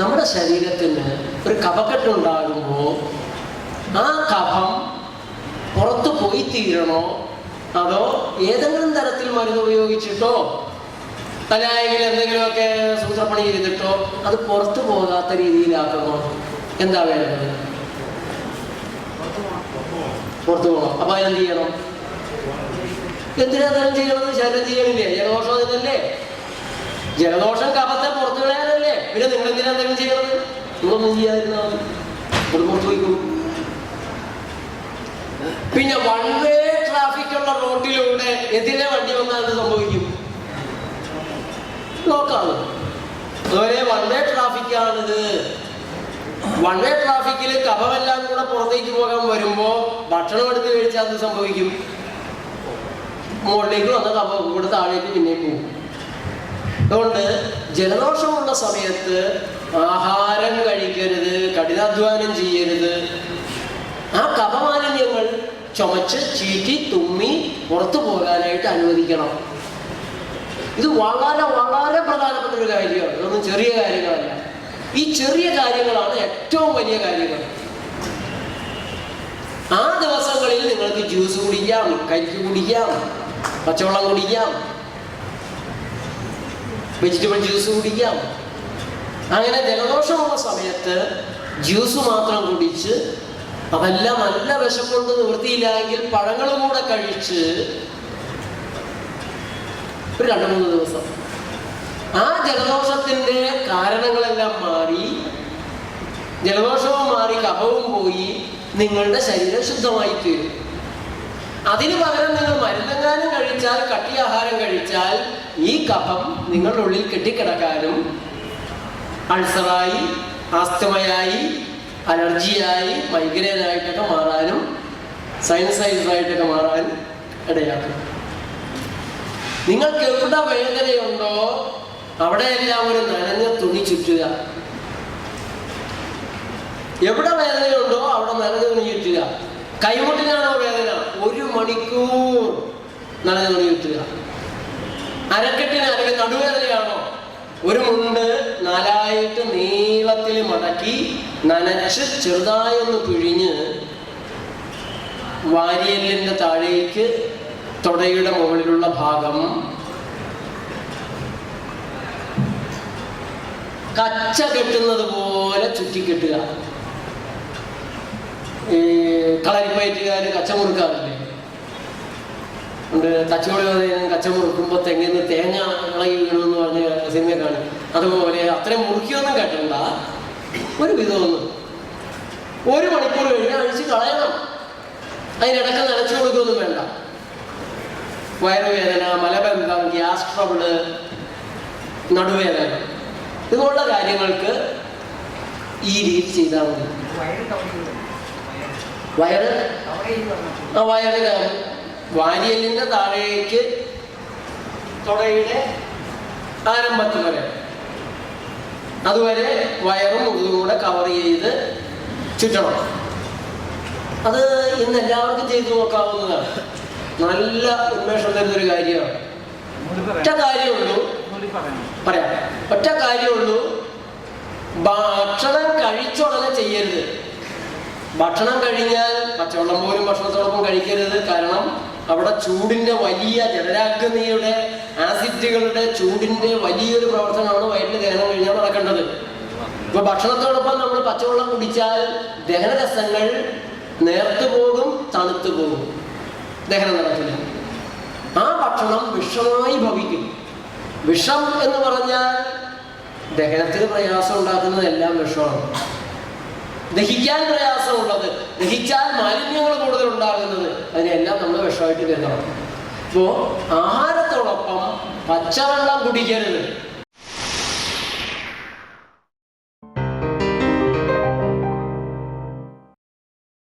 നമ്മുടെ ശരീരത്തിന് ഒരു കപക്കെട്ടുണ്ടാകുമ്പോൾ ആ കഫം പുറത്തു പോയി തീരണോ? അതോ ഏതെങ്കിലും തരത്തിൽ മരുന്ന് ഉപയോഗിച്ചിട്ടോ? അല്ലെങ്കിൽ എന്തെങ്കിലുമൊക്കെ സൂത്രപ്പണി ചെയ്തിട്ടോ? അത് പുറത്തു പോകാത്ത രീതിയിലാക്കണോ എന്താ വേണ്ടത്? പുറത്തു പോകണം. അപ്പൊ അതെന്ത് ചെയ്യണം? എന്തിനാ തരം ചെയ്യണമെന്ന് ശരീരം ചെയ്യണില്ലേ ജലദോഷം അതിനല്ലേ ജലദോഷം കഫത്തെ പുറത്തു കളയാനല്ലേ പിന്നെ നിങ്ങൾ എന്തിനാ എന്തെങ്കിലും ചെയ്യണത് നിങ്ങളൊന്നും ചെയ്യാതിരുന്നാ മതി അത് പുറത്തു പോയിക്കോളൂ പിന്നെ വൺ വേ ട്രാഫിക് ഉള്ള റോഡിലൂടെ എതിരെ വണ്ടി വന്നാൽ എന്ത് സംഭവിക്കും? നോക്കാം അതുപോലെ വൺ വേ ട്രാഫിക് ആണിത്. വൺ വേ ട്രാഫിക്കിൽ കഫമെല്ലാം കൂടെ പുറത്തേക്ക് പോകാൻ വരുമ്പോ ഭക്ഷണം എടുത്ത് കഴിച്ചാൽ എന്ത് സംഭവിക്കും? മുകളിലേക്ക് വന്ന കഫ കൂടെ താഴേക്ക് പിന്നെ പോകും. അതുകൊണ്ട് ജലദോഷമുള്ള സമയത്ത് ആഹാരം കഴിക്കരുത് കഠിനാധ്വാനം ചെയ്യരുത് ചുമച്ച് ചീറ്റി തുമ്മി പുറത്തു പോകാനായിട്ട് അനുവദിക്കണം. ഇത് വളരെ വളരെ പ്രധാനപ്പെട്ട ഒരു കാര്യമാണ്. ഇതൊന്നും ചെറിയ കാര്യങ്ങളല്ല. ഈ ചെറിയ കാര്യങ്ങളാണ് ഏറ്റവും വലിയ കാര്യങ്ങൾ. ആ ദിവസങ്ങളിൽ നിങ്ങൾക്ക് ജ്യൂസ് കുടിക്കാം കരിക്ക് കുടിക്കാം പച്ചവെള്ളം കുടിക്കാം വെജിറ്റബിൾ ജ്യൂസ് കുടിക്കാം. അങ്ങനെ ജലദോഷമുള്ള സമയത്ത് ജ്യൂസ് മാത്രം കുടിച്ച് അതെല്ലാം നല്ല വിശപ്പുണ്ട് നിവൃത്തിയില്ലായെങ്കിൽ പഴങ്ങളും കൂടെ കഴിച്ച് ഒരു രണ്ട് മൂന്ന് ദിവസം. ആ ജലദോഷത്തിന്റെ കാരണങ്ങളെല്ലാം മാറി ജലദോഷവും മാറി കഫവും പോയി നിങ്ങളുടെ ശരീരം ശുദ്ധമായി തീരും. അതിന് പകരം നിങ്ങൾ മരുന്നെങ്ങാനും കഴിച്ചാൽ കട്ടി ആഹാരം കഴിച്ചാൽ ഈ കഫം നിങ്ങളുടെ ഉള്ളിൽ കെട്ടിക്കിടക്കാനും അൾസറായി ആസ്തമയായി അലർജിയായി ആയിട്ടൊക്കെ മാറാനും സൈനസൈസായിട്ടൊക്കെ മാറാനും ഇടയാക്കും. നിങ്ങൾക്ക് എവിടെ വേദനയുണ്ടോ? അവിടെയെല്ലാം ഒരു നനഞ്ഞ തുണി ചുറ്റുക. എവിടെ വേദനയുണ്ടോ അവിടെ നനഞ്ഞ തുണി ചുറ്റുക. കൈമുട്ടിനാണോ വേദന? ഒരു മണിക്കൂർ നനഞ്ഞ തുണി ചുറ്റുക. അരക്കെട്ടിന് അല്ലെങ്കിൽ നടുവേദനയാണോ? ഒരു മുണ്ട് നാലായിട്ട് നീളത്തിൽ മടക്കി നനച്ച് ചെറുതായൊന്ന് പിഴിഞ്ഞ് വാരിയല്ലിന്റെ താഴേക്ക് തുടയുടെ മുകളിലുള്ള ഭാഗം കച്ച കെട്ടുന്നത് പോലെ ചുറ്റിക്കെട്ടുക. ഈ കളരിപ്പയറ്റുകാർ കച്ച മുറുക്കാറില്ലേ? ഉണ്ട് കച്ചവടം കച്ച മുറുക്കുമ്പോൾ തെങ്ങിന്ന് തേങ്ങ ഇളകി വീണെന്ന് പറഞ്ഞ സിനിമ കാണും. അതുപോലെ അത്രയും മുറുക്കിയൊന്നും കേട്ടണ്ട. ഒരു വിധമൊന്നും. ഒരു മണിക്കൂർ കഴിഞ്ഞ് അഴിച്ച് കളയണം. അതിനിടക്ക് നനച്ചു കൊടുക്കുകയൊന്നും വേണ്ട. വയറുവേദന മലബന്ധം ഗ്യാസ് ട്രബിൾ നടുവേദന. ഇതുപോലുള്ള കാര്യങ്ങൾക്ക് ഈ രീതി ചെയ്താൽ മതി. വയറ്? ആ വയറിന് വാരിയലിന്റെ താഴേക്ക് തുടയുടെ ആരംഭത്തിൽ വരെ. അതുവരെ വയറും മുതുകും കൂടെ കവർ ചെയ്ത് ചുറ്റണം. അത് ഇന്ന് എല്ലാവർക്കും ചെയ്തു നോക്കാവുന്നതാണ്. നല്ല ഉന്മേഷം തരുന്നൊരു കാര്യമാണ്. ഒറ്റ കാര്യമുള്ളൂ. പറയാം. ഒറ്റ കാര്യമുള്ളൂ. ഭക്ഷണം കഴിച്ചുടനെ ചെയ്യരുത്. ഭക്ഷണം കഴിഞ്ഞാൽ പച്ചവെള്ളം പോലും ഭക്ഷണത്തോടൊപ്പം കഴിക്കരുത്. കാരണം അവിടെ ചൂടിന്റെ വലിയ ജലരാഗ്നിയുടെ ആസിഡുകളുടെ ചൂടിന്റെ വലിയൊരു പ്രവർത്തനമാണ് വയറ്റിൽ ദഹനം കഴിഞ്ഞാൽ നടക്കേണ്ടത്. ഇപ്പൊ ഭക്ഷണത്തോടൊപ്പം നമ്മൾ പച്ചവെള്ളം കുടിച്ചാൽ ദഹനരസങ്ങൾ നേർത്തു പോകും തണുത്തു പോകും. ദഹനം നടക്കില്ല. ആ ഭക്ഷണം വിഷമായി ഭവിക്കും. വിഷം എന്ന് പറഞ്ഞാൽ ദഹനത്തിന് പ്രയാസം ഉണ്ടാക്കുന്നതെല്ലാം വിഷമാണ്. ദഹിക്കാൻ പ്രയാസമുള്ളത് ദഹിച്ചാൽ മാലിന്യങ്ങൾ കൂടുതൽ ഉണ്ടാകുന്നത് അതിനെല്ലാം നമ്മൾ വിഷമായിട്ട് കരുതണം. അപ്പോ ആഹാരത്തോടൊപ്പം പച്ചവെള്ളം കുടിക്കരുത്.